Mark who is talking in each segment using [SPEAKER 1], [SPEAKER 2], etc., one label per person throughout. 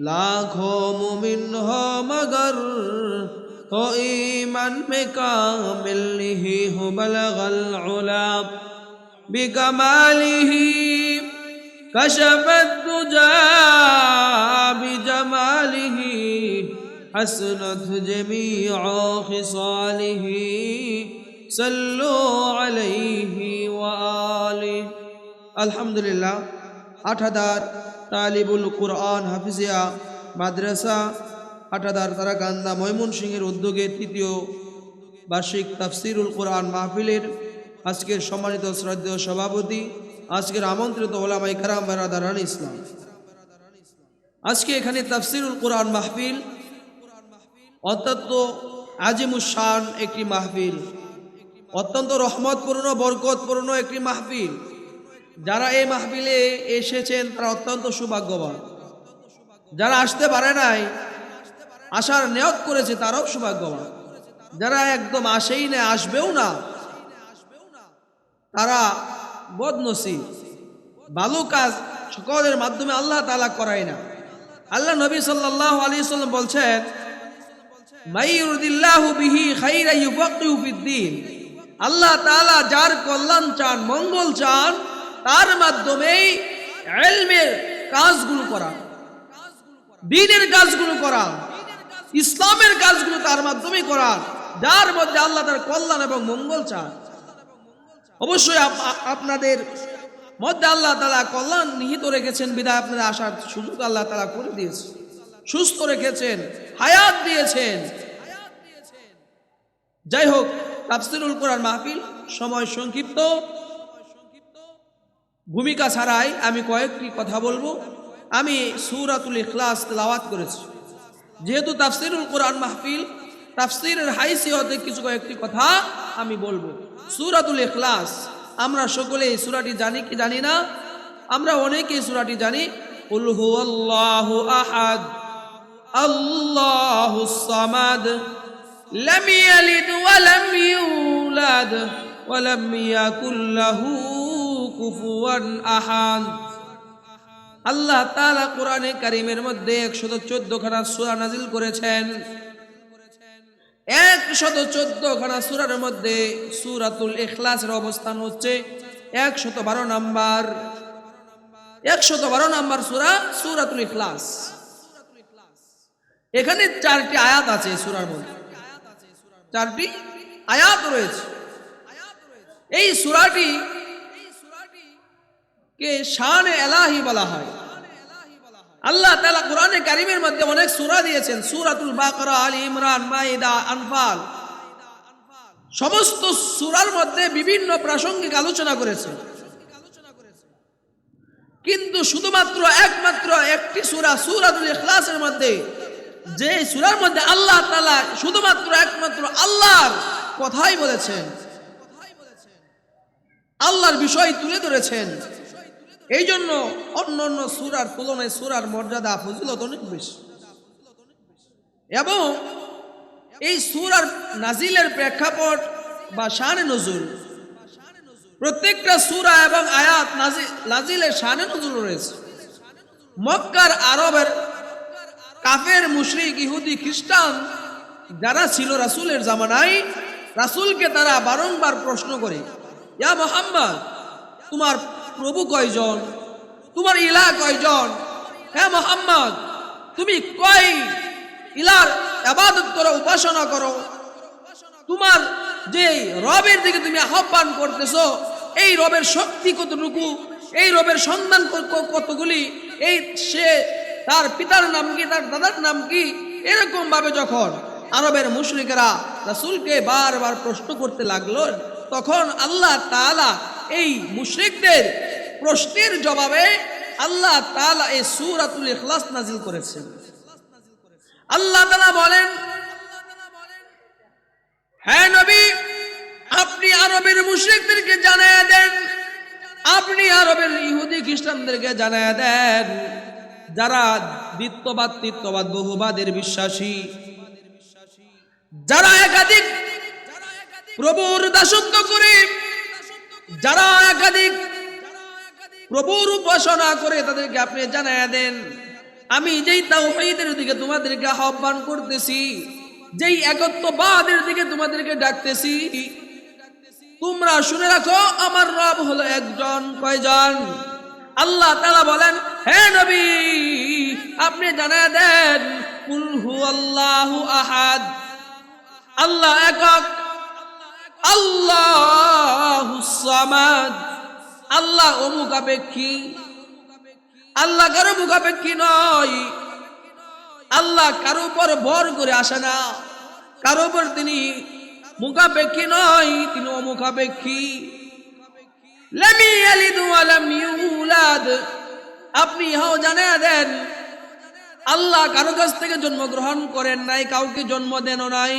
[SPEAKER 1] लाखों मुमिन हो मगर हो ईमान में कामिल नहीं हो बलगल उला بكماله كشف الدجى بجماله حسنت جميع خصاله صلوا عليه وآله الحمد لله আঠাদার তালিবুল কোরআন হাফিজিয়া মাদ্রাসা আঠাদার তারাকান্দা ময়মনসিংহের উদ্যোগে তৃতীয় বার্ষিক তাফসিরুল কোরআন মাহফিলের আজকের সম্মানিত শ্রদ্ধেয় সভাপতি, আজকের আমন্ত্রিত ওলামাই কারাম বেরাদারান ইসলাম। আজকে এখানে তাফসিরুল কোরআন মাহফিল অত্যন্ত আজিমুসান একটি মাহফিল, অত্যন্ত রহমতপূর্ণ, বরকতপূর্ণ একটি মাহফিল। যারা এই মাহফিলে এসেছেন তারা অত্যন্ত সৌভাগ্যবান। যারা আসতে পারে নাই, আসার নিয়ত করেছে তারাও সৌভাগ্যবান। যারা একদম আসেই না, আসবেও না, তারা বদনসিব। ভালো কাজ সকলের মাধ্যমে আল্লাহ তালা করায় না। আল্লাহ নবী সাল্লাহ আলী সাল্লাম বলছেন আল্লাহ যার কল্যাণ চান, মঙ্গল চান তার মাধ্যমেই ইলমের কাজগুলো করা দ্বীনের কাজগুলো করা, ইসলামের কাজগুলো তার মাধ্যমেই করা, যার মধ্যে আল্লাহ তার কল্যাণ এবং মঙ্গল চান। অবশ্যই আপ- আপ- আপনাদের মধ্যে আল্লাহ তালা কল্যাণ নিহিত রেখেছেন, বিদায় আপনাদের আসার সুযোগ আল্লাহ তালা করে দিয়েছে। সুস্থ রেখেছেন, হায়াত দিয়েছেন। যাই হোক, তাফসিরুল কোরআন মাহফিল সময় সংক্ষিপ্ত। ভূমিকা ছাড়াই আমি কয়েকটি কথা বলব। আমি সুরাতুল ইখলাস তেলাওয়াত করেছি। যেহেতু তাফসিরুল কোরআন মাহফিল, তাফসিরের হাইসিয়তে কিছু কয়েকটি কথা আমি বলব। সুরাতুল ইখলাস, আমরা সকলে এই সুরাটি জানি কি জানি না? আমরা অনেকেই সুরাটি জানি কুল হুয়াল্লাহু আহাদ, আল্লাহু সামাদ, লাম ইয়ালিদ ওয়া লাম ইউলাদ, ওয়া লাম ইয়াকুল লাহু কুফুয়ান আহাদ। আল্লাহ তাআলা কোরআনে কারিমের মধ্যে একশত চোদ্দ খানা সূরা নাজিল করেছেন। একশত চোদ্দ খানা সূরার মধ্যে সূরাতুল ইখলাসের অবস্থান হচ্ছে একশত বারো নাম্বার। একশত বারো নাম্বার সূরা সূরাতুল ইখলাস। এখানে চারটি আয়াত আছে সূরার মধ্যে। চারটি আয়াত রয়েছে। এই সূরাটি কে শান এলাহি বলা হয়। আল্লাহ তালা কোরআনে কারিমের মধ্যে অনেক সূরা দিয়েছেন। সূরাতুল বাকরা, আলী ইমরান, মাইদা, আনফাল। সমস্ত সুরার মধ্যে বিভিন্ন প্রাসঙ্গিক আলোচনা করেছেন কিন্তু শুধুমাত্র একমাত্র একটি সূরা, সূরাতুল ইখলাসের মধ্যে যে সুরার মধ্যে আল্লাহ তালা শুধুমাত্র একমাত্র আল্লাহর কথাই বলেছেন। আল্লাহর বিষয় তুলে ধরেছেন। এই জন্য অন্য অন্য সুরার তুলনায় সুরার মর্যাদা, ফজিলত অনেক বেশি। এবং এই সুরার নাজিলের প্রেক্ষাপট বা শানে নজুল, প্রত্যেকটা সুরা এবং আয়াত নাজি- নাজিলের শানে নজুল রয়েছে। মক্কার আরবের কাফের, মুশরিক, ইহুদি, খ্রিস্টান যারা ছিল রাসূলের জামানায়, রাসূলকে তারা বারংবার প্রশ্ন করে, ইয়া মোহাম্মদ, তোমার প্রভু কয়জন? তোমার ইলা কয়জন? হ্যাঁ মোহাম্মদ, তুমি কয় ইলার আবাদত করো, উপাসনা করো? তোমার যে রবের দিকে তুমি আহ্বান করতেছো, এই রবের শক্তি কতটুকু? এই রবের সন্ধান কতগুলি? এই সে তার পিতার নাম কি, তার দাদার নাম কি? এরকম ভাবে যখন আরবের মুশরিকেরা রাসূলকে বারবার প্রশ্ন করতে লাগল, তখন আল্লাহ তাআলা এই মুশরিকদের প্রশ্নের জবাবে আল্লাহ তাআলা এই সূরাতুল ইখলাস নাজিল করেছেন। আল্লাহ তাআলা বলেন হ্যাঁ নবী, আপনি আরবের মুশরিকদেরকে জানায়া দেন। আপনি আরবের ইহুদি খ্রিস্টানদেরকে জানায়া দেন। যারা দ্বিত্ববাদ, তৃত্ববাদ, বহুবাদের বিশ্বাসী। যারা একাধিক প্রভুর দাসত্ব করে যারা একাধিক প্রভুর উপাসনা করে তাদেরকে আপনি জানায়া দেন। আমি যেই তাওহীদের দিকে তোমাদেরকে আহ্বান করতেছি, যেই একত্ববাদের দিকে তোমাদেরকে ডাকতেছি, তোমরা শুনে রাখো, আমার রব হলো একজন কয়জন? আল্লাহ তাআলা বলেন, হে নবী, আপনি জানায় দেন, কুল হুয়াল্লাহু আহাদ। আল্লাহ একক আল্লাহ আল্লাহ অমুখাপেক্ষী আল্লাহ কারও মুখাপেক্ষী নয়। আল্লাহ কারও উপর ভর করে আসে না। কারও উপর তিনি মুখাপেক্ষী নয়, তিনি অমুখাপেক্ষী আপনি ইহাও জানা দেন, আল্লাহ কারও কাছ থেকে জন্মগ্রহণ করেন নাই, কাউকে জন্ম দেন নাই।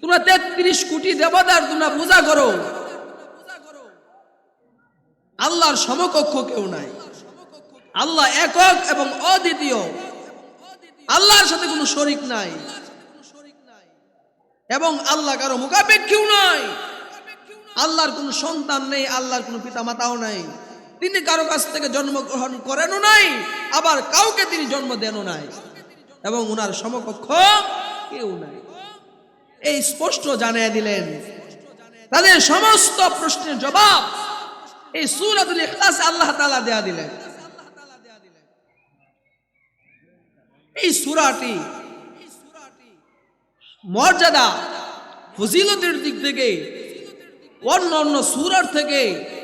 [SPEAKER 1] তোমরা তেত্রিশ কোটি দেবতার তোমরা পূজা করো। আল্লাহর সমকক্ষ কেউ নাই। আল্লাহ একক এবং অদ্বিতীয়। আল্লাহর সাথে কোনো শরিক নাই। এবং আল্লাহ কারও মুখাপেক্ষীও নাই। আল্লাহর কোনো সন্তান নেই, আল্লাহর কোনো পিতা মাতাও নাই। তিনি কারও কাছ থেকে জন্মগ্রহণ করেনও নাই, আবার কাউকে তিনি জন্ম দেনও নাই। এবং ওনার সমকক্ষ কেউ নাই। এই স্পষ্ট জানিয়ে দিলেন, তাদের সমস্ত প্রশ্নের জবাব এই সুরাতুল ইখলাসে আল্লাহ তাআলা দেয়া দিলেন। এই সূরাটি মর্যাদা, ফজিলতের দিক থেকে অন্য অন্য সুরার থেকে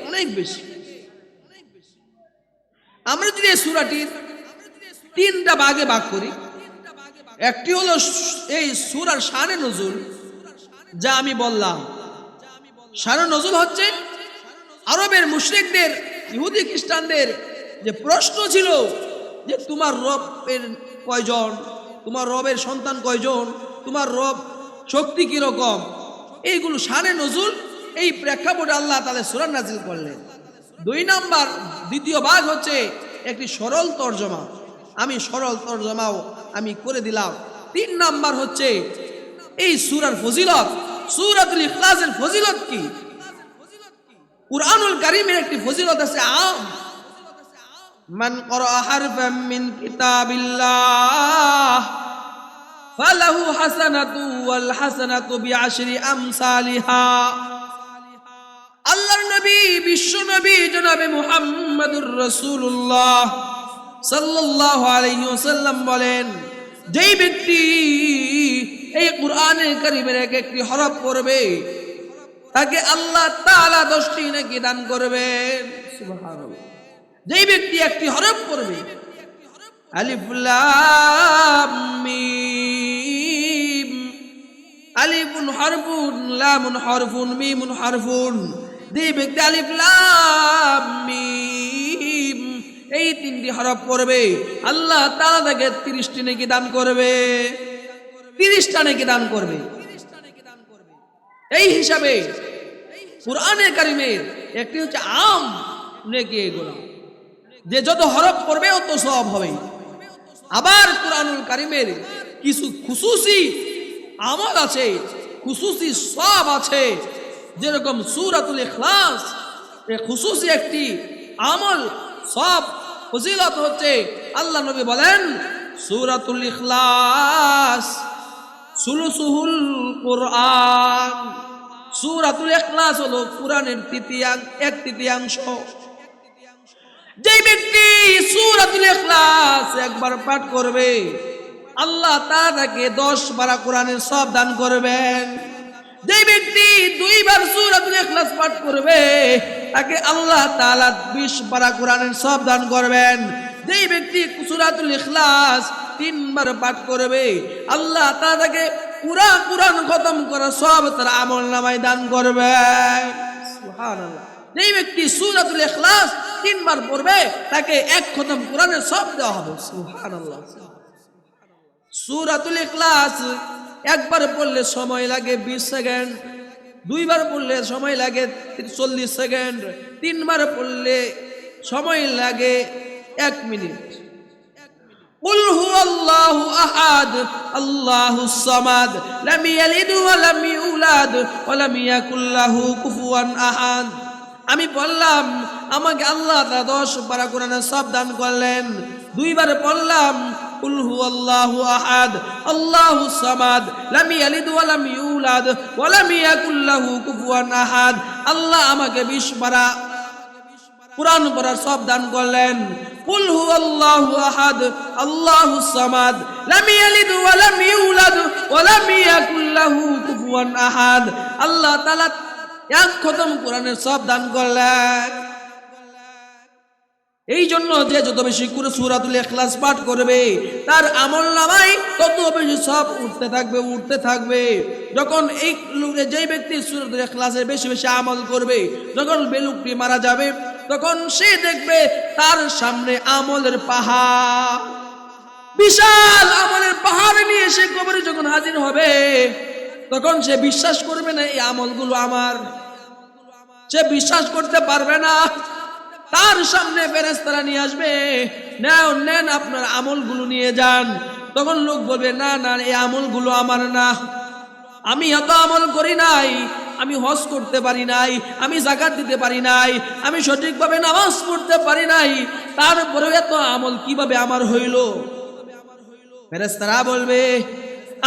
[SPEAKER 1] অনেক বেশি। আমরা যদি এই সুরাটির তিনটা ভাগে ভাগ করি একটি হলো এই সুরার শানে নজুল, যা আমি বললাম। শানে নজুল হচ্ছে আরবের মুশরিকদের, ইহুদি খ্রিস্টানদের যে প্রশ্ন ছিল যে তোমার রবের কয়জন, তোমার রবের সন্তান কয়জন, তোমার রব শক্তি কীরকম? এইগুলো শানে নজুল, এই প্রেক্ষাপটে আল্লাহ তাদের সুরান নাজিল করলেন। দুই নাম্বার, দ্বিতীয় ভাগ হচ্ছে একটি সরল তর্জমা। আমি সরল তর্জমাও আমি করে দিলাম। তিন নাম্বার হচ্ছে, এই সুরার ফজিলত, সুরাতুল ইখলাসের ফজিলত কি? কুরআনুল কারীমের একটি ফজিলত আছে আম। মান ক্বারা হারফাম মিন কিতাবিল্লাহ, ফালাহু হাসানাতু ওয়াল হাসানাতু বিআশরি আমসালিহা। আল্লাহর নবী, বিশ্ব নবী জনাবে মুহাম্মাদুর রাসূলুল্লাহ। সাল্লাল্লাহু আলাইহি ওয়াসাল্লাম বলেন, যেই ব্যক্তি এই কোরআনের কারিমের এক একটি হরফ পড়বে, তাকে আল্লাহ তাআলা দশটি নাকি দান করবেন? যেই ব্যক্তি একটি হরফ পড়বে, আলিফ লাম মিম, আলিফুন হরফুন, লামুন হরফুন, মিমুন হরফুন, যেই ব্যক্তি আলিফ লাম মিম এই তিনটি হরফ পড়বে। আল্লাহ তাআলা তাকে তিরিশটি নাকি দান করবে। তিরিশটা নাকি দান করবে। এই হিসাবে কোরআনের কারিমের একটি হচ্ছে আম নেকি এগুলো। যে যত হরফ পড়বে অত সব হবে। আবার কোরআনুল কারিমের কিছু খুসুসি আমল আছে, খুসুসি সব আছে, যেরকম সুরাতুল ইখলাস, এ খুসুসি একটি আমল সব ফজিলত হচ্ছে, আল্লাহ নবী বলেন, সুরাতুল ইখলাস, সুলুসুহুল কোরআন। সুরাতুল ইখলাস হলো কোরআনের তৃতীয়াংশ এক তৃতীয়াংশ। যে ব্যক্তি সুরাতুল ইখলাস একবার পাঠ করবে, আল্লাহ তাকে দশ বারা কোরআনের সব দান করবেন। যে ব্যক্তি দুইবার সুরাতুল ইখলাস পাঠ করবে তাকে আল্লাহ তালা বিশ বারা কোরআনের সব দান করবেন। যে ব্যক্তি সুরাতুল ইখলাস তিনবার পাঠ করবে, আল্লাহ তাআলা তাকে পুরা কোরআন খতম করা সব তার আমল নামায় দান করবে। যেই ব্যক্তি সুরাতুল ইখলাস তিনবার পড়বে, তাকে এক খতম কোরআনের সব দেওয়া হবে। সুবহানাল্লাহ। সূরাতুল ইখলাস একবার পড়লে সময় লাগে 20 সেকেন্ড। দুইবার পড়লে সময় লাগে 40 সেকেন্ড তিনবার পড়লে সময় লাগে এক মিনিট قل هو الله أحد الله الصمد لم يلد ولم يولد ولم يكن له كفوا أحد আমি বললাম আমাকে আল্লাহ তাআলা দশ পারা কোরআনে সব দান করলেন দুইবার বললাম কুল হুয়াল্লাহু আহাদ আল্লাহু সামাদ লাম ইয়ালিদ ওয়া লাম ইউলাদ ওয়া লাম ইয়াকুল লাহু কুফুয়ান আহাদ। আল্লাহ আমাকে 20 পারা পড়ার সব দান করলেন। কুল হুয়াল্লাহু আহাদ, আল্লাহু সামাদ। লাম ইয়ালিদ ওয়া লাম ইউলাদ ওয়া লাম কুফুয়ান আহাদ। আল্লাহ তাআলা এক খতম কোরআনের সব দান করলেন। এই জন্য যে যত বেশি করে সূরাতুল ইখলাস পাঠ করবে, তার আমল নামাই তত বেশি সব উঠতে থাকবে উঠতে থাকবে। যখন এই লোকে যেই ব্যক্তি সূরাতুল ইখলাসের বেশি বেশি আমল করবে, যখন বেলুকটি মারা যাবে, তখন সে দেখবে তার সামনে আমলের পাহাড়। বিশাল আমলের পাহাড় নিয়ে সে কবরে যখন হাজির হবে, তখন সে বিশ্বাস করবে না, এই আমলগুলো আমার। সে বিশ্বাস করতে পারবে না। তার সামনে ফেরেস্তারা নিয়ে আসবে। নেন নেন আপনার আমলগুলো নিয়ে যান। তখন লোক বলবে, না না, এই আমলগুলো আমার না। আমি এত আমল করি নাই, আমি হজ করতে পারি নাই, আমি জাকাত দিতে পারি নাই, আমি সঠিকভাবে নামাজ পড়তে পারি নাই। তারপরেও এত আমল কীভাবে আমার হইল? ফেরেস্তারা বলবে,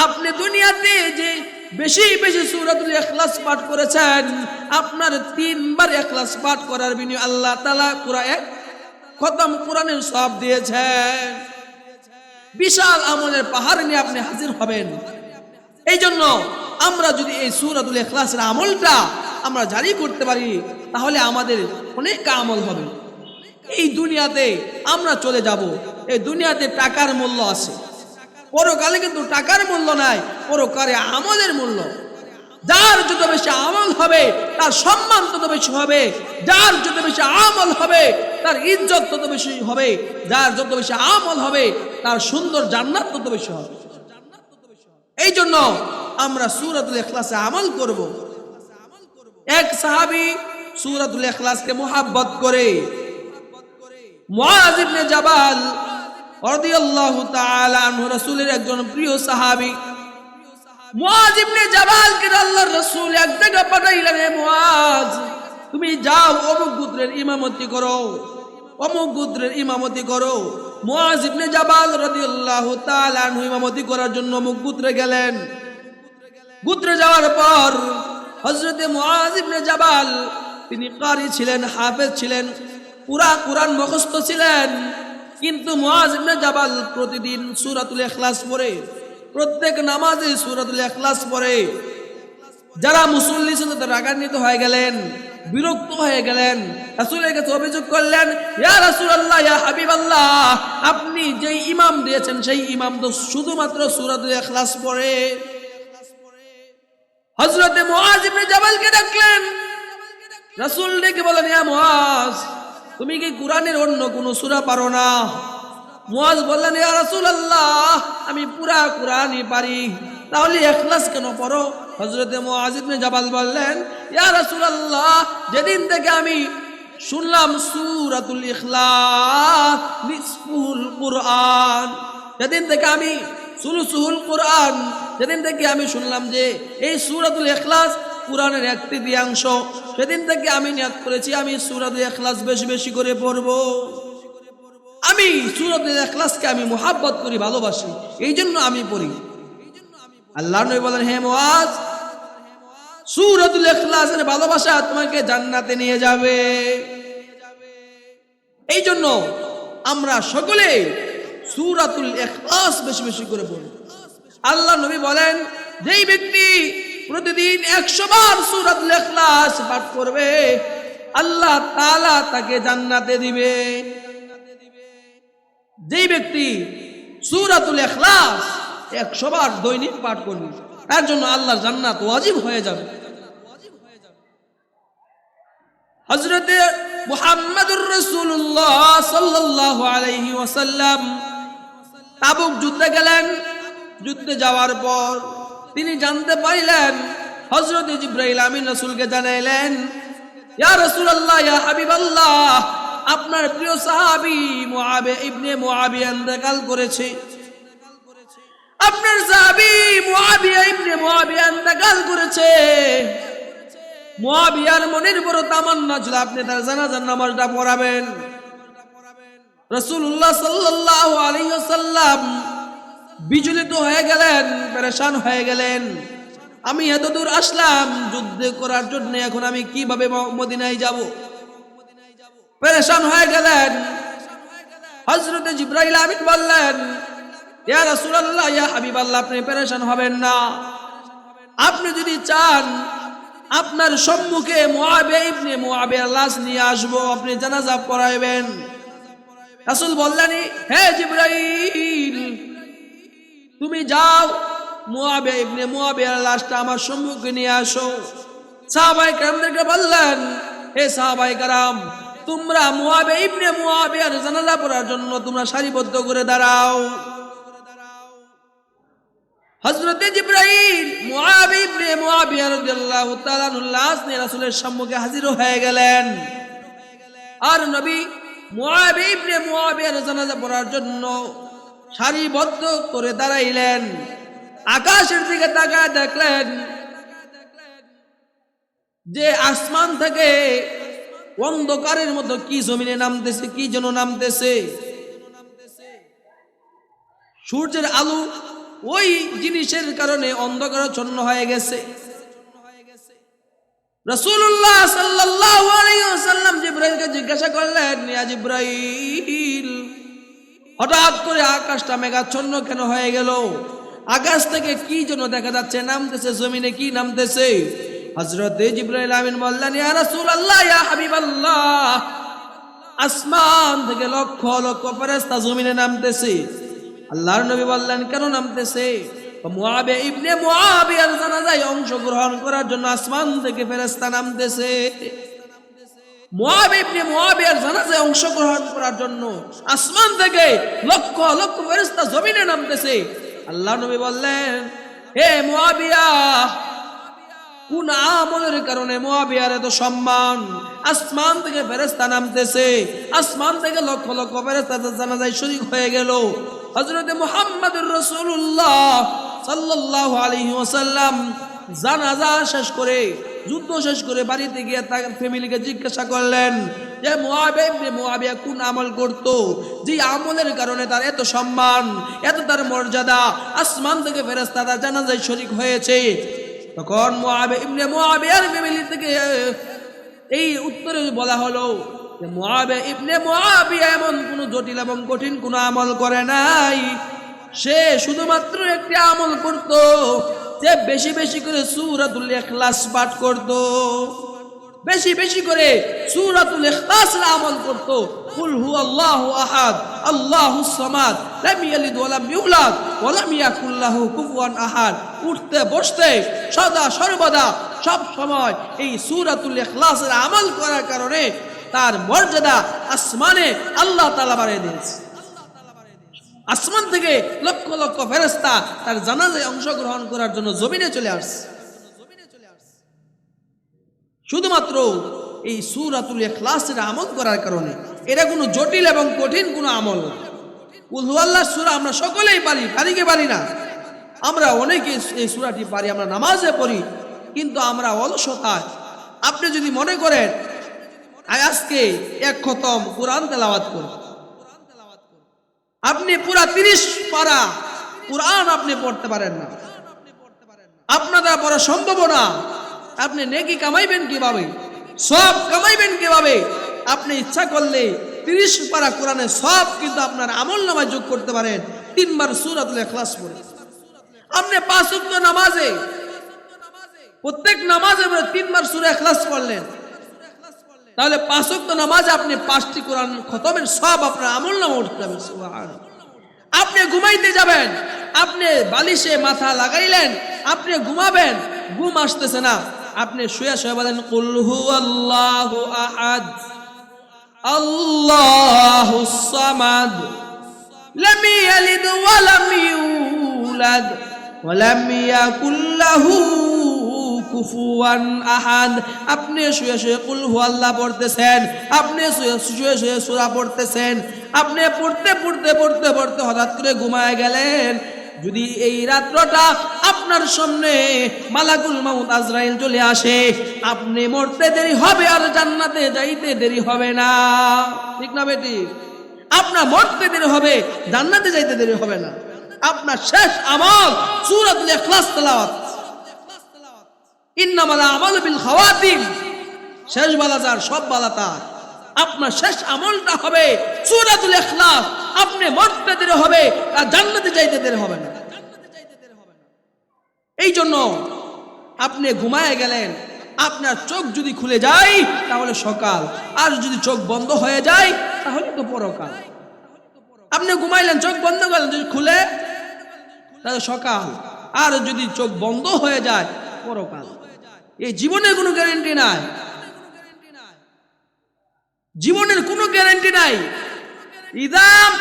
[SPEAKER 1] আপনি দুনিয়াতে যে বেশি বেশি সূরাতুল ইখলাস পাঠ করেছেন। আপনার তিনবার ইখলাস পাঠ করার বিনিময়ে আল্লাহ তাআলা কুরআন খতম কোরআনের সব দিয়েছেন। বিশাল আমলের পাহাড় নিয়ে আপনি হাজির হবেন। এই জন্য আমরা যদি এই সুরাতুল ইখলাসের আমলটা আমরা জারি করতে পারি, তাহলে আমাদের অনেক আমল হবে। এই দুনিয়াতে আমরা চলে যাব। এই দুনিয়াতে টাকার মূল্য আছে। পরকালে কিন্তু টাকার মূল্য নাই, পরকালে আমলের মূল্য। যার যত বেশি আমল হবে, তার সম্মান তত বেশি হবে, যার যত বেশি আমল হবে, তার ইজ্জত তত বেশি হবে, যার যত বেশি আমল হবে, তার সুন্দর জান্নাত তত বেশি হবে। এই জন্য আমরা সুরাতুল ইখলাসে আমল করব। এক সাহাবী সুরাতুল ইখলাসকে মোহাব্বত করে মুআজ ইবনে জাবাল একজন প্রিয় তুমি যাও অমুক গোত্রের ইমামতি করো, অমুক গোত্রের ইমামতি করো। মুআজ জাবাল রাদিয়াল্লাহু তাআলা ইমামতি করার জন্য অমুক গোত্রে গেলেন। গোত্রে যাওয়ার পর হযরতে মুআজ জাবাল, তিনি কারি ছিলেন, হাফেজ ছিলেন, পুরা কোরআন মুখস্থ ছিলেন। কিন্তু জাবাল প্রতিদিন সূরাতুল ইখলাস পড়ে, প্রত্যেক নামাজে সূরাতুল ইখলাস পড়ে। যারা মুসল্লি ছিল তারা রাগান্বিত হয়ে গেলেন, বিরক্ত হয়ে গেলেন, রাসূলের কাছে অভিযোগ করলেন, ইয়া রাসূলুল্লাহ, ইয়া হাবিবাল্লাহ, আপনি যেই ইমাম দিয়েছেন, সেই ইমাম তো শুধুমাত্র সূরাতুল ইখলাস পড়ে। হযরতে মুআজ ইবনে জাবালকে ডাকলেন রাসূল ডেকে বলেন ইয়া মুআজ তুমি কি কোরআনের অন্য কোনো সূরা পারো না? মুআজ বললেন, ইয়া আমি পুরা কোরআনই পারি। তাহলে এখলাস কেন পড়ো? হযরতে মুআজ ইবনে জাবাল বললেন, ইয়া রাসূলুল্লাহ, যেদিন থেকে আমি শুনলাম সূরাতুল ইখলাস, নিসফুল কোরআন যেদিন থেকে আমি সুলুসুহুল কোরআন, যেদিন থেকে আমি শুনলাম যে এই সূরাতুল ইখলাস কোরআনের এক তৃতীয়াংশ। সেদিন থেকে আমি নিয়াত করেছি, আমি সূরাতুল ইখলাস বেশি বেশি করে পড়ব। আমি সূরাতুল ইখলাসকে আমি মোহাব্বত করি, ভালোবাসি, এই জন্য আমি পড়ি। আল্লাহ নবী বলেন, হে মুআজ, সূরাতুল ইখলাসের ভালোবাসা তোমাকে জান্নাতে নিয়ে যাবে। এই জন্য আমরা সকলে সূরাতুল ইখলাস বেশি বেশি করে পড়ি। আল্লাহ নবী বলেন, যেই ব্যক্তি প্রতিদিন একশো বার সুরত ইখলাস পাঠ করবে। আল্লাহ তালা তাকে জান্নাতে দিবে। যেই ব্যক্তি সূরাতুল ইখলাস একশো বার দৈনিক পাঠ করবে, তার জন্য আল্লাহ জান্নাত ওয়াজিব হয়ে যাবে। হজরতে মুহাম্মাদুর রাসূলুল্লাহ সাল্লাল্লাহু আলাইহি ওয়াসাল্লাম তাবুক যুদ্ধে গেলেন। যুদ্ধে যাওয়ার পর তিনি জানতে পাইলেন, হযরত জিব্রাইল আমিন রাসূলকে জানাইলেন, ইয়া রাসূলুল্লাহ, ইয়া হাবিবাল্লাহ, আপনার প্রিয় সাহাবী মুআবে ইবনে মুআবিয়া ইন্তেকাল করেছে। আপনার সাহাবী মুআবিয়া ইবনে করেছে। মুআবিয়ার মনের বড় তামান্না ছিল, আপনি তার জানাজার নামাজটা পড়াবেন। সাল্লাল্লাহু আলাইহি ওয়াসাল্লাম বিচলিত হয়ে গেলেন, পেরেশান হয়ে গেলেন। আমি এত দূর আসলাম, যুদ্ধ করার জন্য এখন আমি কীভাবে মদিনায় যাব? পেরেশান হয়ে গেলেন। হযরতে জিব্রাইল আমিন বললেন, ইয়া রাসূলুল্লাহ, ইয়া হাবিবাল্লাহ, আপনি পেরেশান হবেন না। আপনি যদি চান, আপনার সম্মুখে মুআবিয়া ইবনে মুআবিয়ার লাশ নিয়ে আসব, আপনি জানাজা পড়াইবেন। রাসূল বললেন, হে জিব্রাইল তুমি যাও। মুয়াবে ইবনে মুয়াবিয়ার লাশটা আমার সম্মুখে নিয়ে আসো। সাহাবাই কারামদেরকে বললেন হে সাহাবাই কারাম, তোমরা মুয়াবে ইবনে মুয়াবিয়ার জানালা পড়ার জন্য তোমরা সারিবদ্ধ করে দাঁড়াও। হজরতে জিব্রাহিম মুআবি ইবনে মুআবিয়া রাদিয়াল্লাহু তাআলা লাশ নিয়ে রাসূলের সম্মুখে হাজির হয়ে গেলেন। আর নবী মুআবি ইবনে মুআবিয়ার জানাজা পড়ার জন্য সারিবদ্ধ করে দাঁড়াইলেন। আকাশের দিকে তাকায় দেখলেন যে আসমান থেকে অন্ধকারের মতো কি জমিনে নামতেছে, কি যেন নামতেছে। সূর্যের আলো ওই জিনিসের কারণে অন্ধকারাচ্ছন্ন হয়ে গেছে। রসুল্লাহ আলাইহি ওয়াসাল্লাম জিজ্ঞাসা করলেন জিব্রাইল? হঠাৎ করে আকাশটা মেঘাচ্ছন্ন কেন হয়ে গেল? আকাশ থেকে কি যেন দেখা যাচ্ছে? নামতেছে জমিনে কি নামতেছে? হযরত জিব্রাইল আমিন বললেন, ইয়া রাসূলুল্লাহ, ইয়া হাবিবাল্লাহ, আসমান থেকে লক্ষ লক্ষ ফেরেশতা জমিনে নামতেছে। আল্লাহর নবী বললেন, কেন নামতেছে? মুআবিয়া ইবনে মুআবিয়ার জানাজায় অংশগ্রহণ করার জন্য আসমান থেকে ফেরেশতা নামতেছে। অংশগ্রহণ করার জন্য আসমান থেকে লক্ষ লক্ষ ফেরেশতা জমিনে নামতেছে। আল্লাহ নবী বললেন, হে মুআবিয়া, কোন আমলের কারণে মুআবিয়ার এত সম্মান? আসমান থেকে ফেরেশতা নামতেছে, আসমান থেকে লক্ষ লক্ষ ফেরেশতা জানাজায় শরীক হয়ে গেল। হযরতে মুহাম্মদুর রাসূলুল্লাহ সাল্লাল্লাহু আলাইহি ওয়াসাল্লাম জানাজা শেষ করে যুদ্ধ শেষ করে বাড়িতে গিয়ে তার ফ্যামিলিকে জিজ্ঞাসা করলেন যে মুআবিয়া ইবনে মুআবিয়া কোন আমল করত? যে আমলের কারণে তার এত সম্মান, এত তার মর্যাদা, আসমান থেকে ফেরেশতা তার জানাজায় শরিক হয়েছে? তখন মুআবিয়া ইমনে মুআবিয়ার ফ্যামিলি থেকে এই উত্তরে বলা হলো যে মুআবিয়া ইবনে মুআবিয়া এমন কোন জটিল এবং কঠিন কোন আমল করে নাই। সে শুধুমাত্র একটি আমল করত। যে বেশি বেশি করে সূরাতুল ইখলাস পাঠ করত, বেশি বেশি করে সূরাতুল ইখলাসের আমল করত। কুল হুয়াল্লাহু আহাদ আল্লাহুস সামাদ, লাম ইয়ালিদ ওয়া লাম ইউলাদ ওয়া লাম ইয়াকুল লাহু কুফুয়ান আহাদ। উঠতে, বসতে, সদা, সর্বদা, সব সময় এই সূরাতুল ইখলাসের আমল করার কারণে তার মর্যাদা আসমানে আল্লাহ তাআলা বাড়িয়ে দিয়েছে। আসমান থেকে লক্ষ লক্ষ ফেরেস্তা তার জানাজায় অংশগ্রহণ করার জন্য জমিনে চলে আসছে। শুধুমাত্র এই সুরাতুল ইখলাসের আমল করার কারণে। এটা কোনো জটিল এবং কঠিন কোনো আমল। না উল্লাহ সুরা আমরা সকলেই পারি পারি কি পারি না। আমরা অনেকে এই সুরাটি পারি, আমরা নামাজে পড়ি, কিন্তু আমরা অলসতায়। আপনি যদি মনে করেন আজকে এক খতম কোরআন তেলাওয়াত করুন আপনি পুরা তিরিশ পারা কোরআন আপনি পড়তে পারেন না। আপনার দ্বারা পড়া সম্ভব না। আপনি নেকি কামাইবেন কীভাবে? সব কামাইবেন কীভাবে? আপনি ইচ্ছা করলে তিরিশ পারা কোরআনে সব কিন্তু আপনার আমল নামায় যোগ করতে পারেন। তিনবার সুরাতুল এখলাস পড়ে। আপনি পাঁচ নামাজে, প্রত্যেক নামাজে তিনবার সুরা এখলাস পড়লেন। তাহলে পাঁচ ওয়াক্ত নামাজে আপনি পাঁচটি কোরআন খতমের সব আপনার আমল নামা উঠতে সুবহানাল্লাহ। আপনি ঘুমাইতে যাবেন, আপনি বালিশে মাথা লাগাইলেন, আপনি ঘুমাবেন, ঘুম আসতেছে না আপনি শুয়ে শুয়ে বলেন, কুল হুয়াল্লাহু আহাদ, আল্লাহু সামাদ ওয়া লাম ইউলাদ, ওয়া লাম ইয়াকুল লাহু কুফুয়ান আহাদ। আপনি শুয়ে শুয়ে কুল হু আল্লাহ পড়তেছেন। আপনি শুয়ে শুয়ে সূরা পড়তেছেন। আপনি পড়তে পড়তে পড়তে পড়তে হঠাৎ করে ঘুমায় গেলেন। যদি এই রাত্রটা আপনার সামনে মালাকুল মাউত আজরাইল চলে আসে, আপনি মরতে দেরি হবে আর জান্নাতে যাইতে দেরি হবে না। ঠিক না বেটি? আপনার মরতে দেরি হবে, জান্নাতে যাইতে দেরি হবে না। আপনার শেষ আমল সূরাতুল ইখলাস তেলাওয়াত। ইন্নামাল আমালু বিল খাওয়াতিম। শেষ বালা যার সব বালা তার। আপনার শেষ আমলটা হবে সূরাতুল ইখলাস। আপনি মরতে দেরি হবে, আর জান্নাতে যাইতে দেরি হবে না। এই জন্য আপনি ঘুমায় গেলেন, আপনার চোখ যদি খুলে যায়, তাহলে সকাল। আর যদি চোখ বন্ধ হয়ে যায়, তাহলে তো পরকাল। আপনি ঘুমাইলেন, চোখ বন্ধ করলেন, যদি খুলে, তাহলে সকাল। আর যদি চোখ বন্ধ হয়ে যায়, পরকাল। এই জীবনের কোনো গ্যারেন্টি নাই। জীবনের কোনো গ্যারেন্টি নাই। ইদাম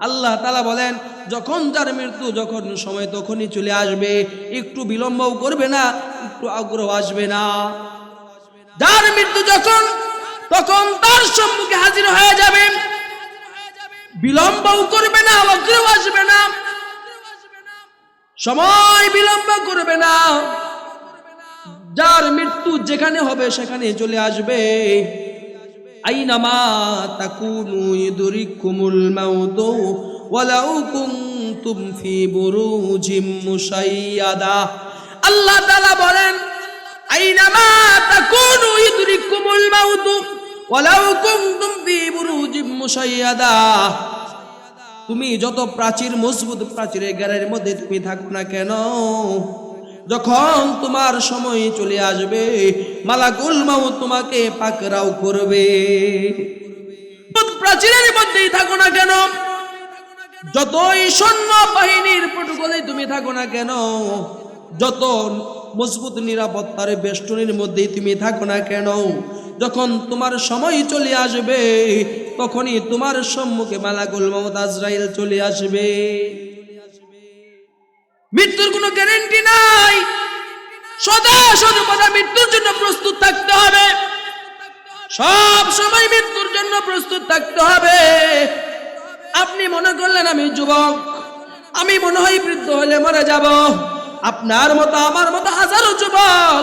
[SPEAKER 1] আল্লাহ তাআলা বলেন, যখন তার মৃত্যু, যখন সময় তখনই চলে আসবে। একটু বিলম্বও করবে না, একটু আগ্রহ আসবে না। যার মৃত্যু যখন তখন তার সম্মুখে হাজির হয়ে যাবে। বিলম্বও করবে না অগ্রহ আসবে না। সময় বিলম্ব করবে না। যার মৃত্যু যেখানে হবে, সেখানে চলে আসবে। আইনামা তাকুনু ইদরিকুমুল মাউত ওয়ালাউ কুনতুম ফি বুরুজিম মুশাইয়াদা আল্লাহ তাআলা বলেন, আইনামা তাকুনু ইদরিকুমুল মাউত ওয়ালাউ কুনতুম ফি বুরুজিম মুশাইয়াদা। তুমি যত প্রাচীর মজবুত প্রাচীরের গাড়ির মধ্যে তুমি থাকো না কেন? যখন তোমার সময় চলে আসবে, মালাকুল মাউ তোমাকে পাকরাও করবে। প্রাচীরের মধ্যেই থাকো না কেন? যতই সৈন্য বাহিনীর প্রটোকলে তুমি থাকো না কেন? যত মজবুত নিরাপত্তার বেষ্টনীর মধ্যেই তুমি থাকো না কেন? যখন তোমার সময় চলে আসবে, তখনই তোমার সম্মুখে মালাকুল মমত আজরাইল চলে আসবে। মৃত্যুর কোনো গ্যারেন্টি নাই। সদা সর্বদা মৃত্যুর জন্য প্রস্তুত থাকতে হবে। সব সময় মৃত্যুর জন্য প্রস্তুত থাকতে হবে। আপনি মনে করলেন আমি যুবক, আমি মনে হয় বৃদ্ধ হলে মরে যাব। আপনার মতো, আমার মতো হাজারো যুবক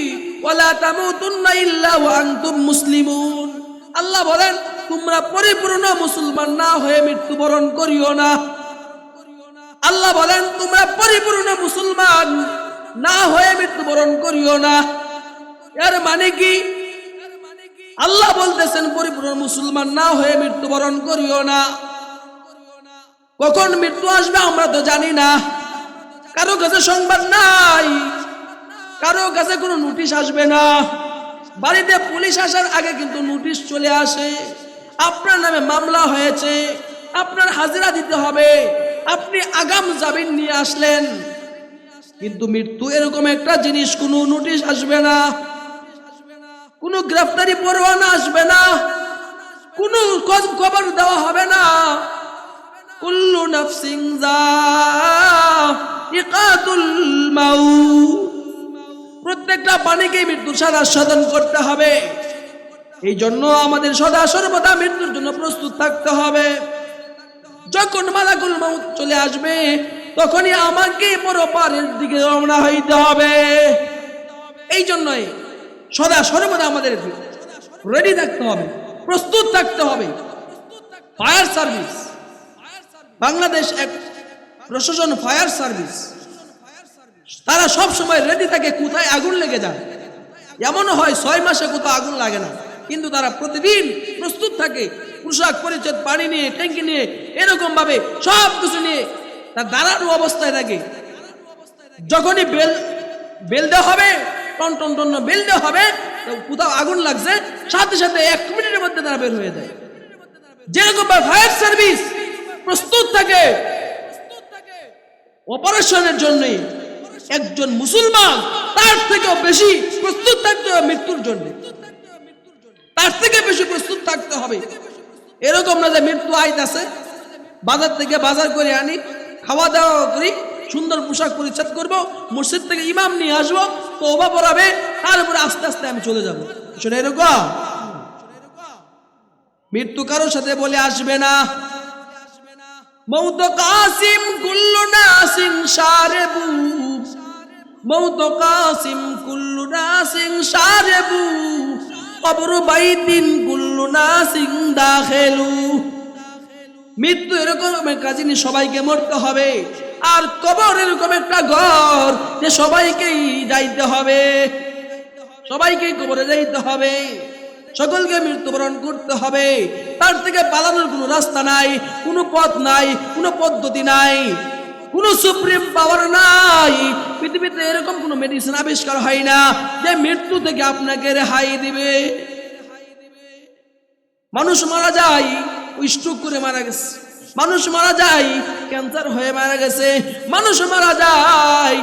[SPEAKER 1] মুসলিমুন। আল্লাহ বলেন, তোমরা পরিপূর্ণ মুসলমান না হয়ে মৃত্যুবরণ করিও না। আল্লাহ বলেন, তোমরা পরিপূর্ণ মুসলমান না হয়ে মৃত্যুবরণ করিও না। এর মানে কি? আল্লাহ বলতেছেন, পরিপূর্ণ মুসলমান না হয়ে মৃত্যুবরণ করিও না। কখন মৃত্যু আসবে আমরা তো জানি না। কারও কাছে সংবাদ নাই। কারও কাছে কোনো নোটিশ আসবে না। বাড়িতে পুলিশ আসার আগে কিন্তু নোটিশ চলে আসে। আপনার নামে মামলা হয়েছে, আপনার হাজিরা দিতে হবে, আপনি আগাম জামিন নিয়ে আসলেন। কিন্তু মৃত্যু এরকম একটা জিনিস, কোনো নোটিশ আসবে না। কোনো গ্রেফতারি পরোয়ানা আসবে না। কোনো খবর দেওয়া হবে না। কুল্লু নাফসিং যায়িকাতুল মাউত। প্রত্যেকটা পানিকে মৃত্যুর সাদা সাধন করতে হবে। এই জন্য আমাদের সদা সর্বদা মৃত্যুর জন্য প্রস্তুত থাকতে হবে। যখন মালাকুল মাউত চলে আসবে, তখনই আমাকে পরপারের দিকে রওনা হইতে হবে। এই জন্যই সদা সর্বদা আমাদের রেডি থাকতে হবে, প্রস্তুত থাকতে হবে। ফায়ার সার্ভিস বাংলাদেশ এক প্রশাসন ফায়ার সার্ভিস তারা সব সময় রেডি থাকে কোথায় আগুন লেগে যায়। এমন হয় ছয় মাসে কোথাও আগুন লাগে না। কিন্তু তারা প্রতিদিন প্রস্তুত থাকে, পোশাক পরিচ্ছদ, পানি নিয়ে, ট্যাঙ্কি নিয়ে এরকম ভাবে সব কিছু নিয়ে তার দাঁড়ানো অবস্থায় থাকে। যখনই বেল বেল দেওয়া হবে, টন টন টন বেল দেওয়া হবে কোথাও আগুন লাগছে, সাথে সাথে এক মিনিটের মধ্যে তারা বের হয়ে যায়। যেরকম ফায়ার সার্ভিস প্রস্তুত থাকে, অপারেশনের জন্য একজন মুসলমান, তার থেকেও বেশি প্রস্তুত থাকতে হবে মৃত্যুর জন্য। তার থেকে বেশি প্রস্তুত থাকতে হবে। এরকম না যে মৃত্যু আইতাছে বাজার থেকে বাজার করে আনি, খাওয়া দাওয়া করি, সুন্দর পোশাক পরিচ্ছদ করব, মসজিদ থেকে ইমাম নিয়ে আসব তো ওবা পড়াবে, তার উপরে আস্তে আস্তে আমি চলে যাব। শোনো এরকম? মৃত্যু কারোর সাথে বলে আসবে না। মৌত কাসিম কুল্লু নাসিন সারেবু মৌত কাসিম কুল্লু নাসিন সারেবু কবর বাইদিন কুল্লু নাসিন দাখেলু। মৃত্যু এরকম একটা জিনিস সবাইকে মরতে হবে, আর কবর এরকম একটা ঘর যে সবাইকেই যাইতে হবে। সবাইকেই কবরে যাইতে হবে, সকলকে মৃত্যুবরণ করতে হবে। তার থেকে পালানোর কোনো রাস্তা নাই, কোনো পথ নাই, কোনো পদ্ধতি নাই। কোনো সুপ্রিম পাওয়ার নাই। পৃথিবীতে এরকম কোনো মেডিসিন আবিষ্কার হয় না, যে মৃত্যু থেকে আপনাকে রেহাই দিবে। মানুষ মারা যায়, ওই স্ট্রোক করে মারা গেছে। মানুষ মারা যায় ক্যান্সার হয়ে মারা গেছে। মানুষ মারা যায়,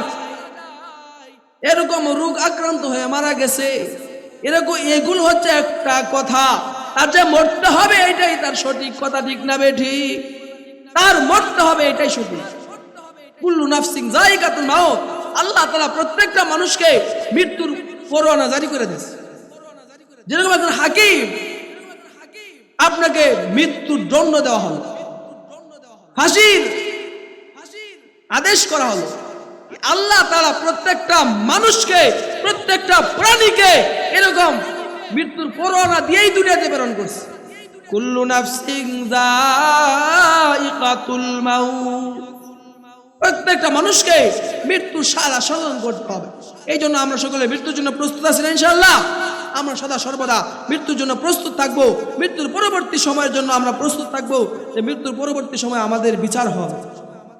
[SPEAKER 1] এরকম রোগ আক্রান্ত হয়ে মারা গেছে। এরকম এগুলো হচ্ছে একটা কথা। তার যে মরতে হবে এটাই তার সঠিক কথা, ঠিক না বে ঠিক? তার মরতে হবে এটাই সঠিক। কুল্লু নাফসিং জায়গাতুল মাউত। আল্লাহ তাআলা প্রত্যেকটা মানুষকে মৃত্যুর পরোয়ানা জারি করে দিয়েছে। যেরকম একজন হাকিম, আপনাকে মৃত্যুর দণ্ড দেওয়া হলো। ফাঁসির আদেশ করা হলো। আল্লাহ তারা প্রত্যেকটা মানুষকে, প্রত্যেকটা প্রাণীকে এরকম মৃত্যুর পরোয়ানা দিয়েই দুনিয়াতে প্রেরণ করছে। কুল্লু নাফসিং যায়িকাতুল মাউত। প্রত্যেকটা মানুষকে মৃত্যুর সারা স্মরণ করতে হবে। এই জন্য আমরা সকলে মৃত্যুর জন্য প্রস্তুত আছি ইনশাল্লাহ আমরা সদা সর্বদা মৃত্যুর জন্য প্রস্তুত থাকব। মৃত্যুর পরবর্তী সময়ের জন্য আমরা প্রস্তুত থাকব যে মৃত্যুর পরবর্তী সময় আমাদের বিচার হবে।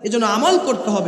[SPEAKER 1] এই জন্য আমল করতে হবে।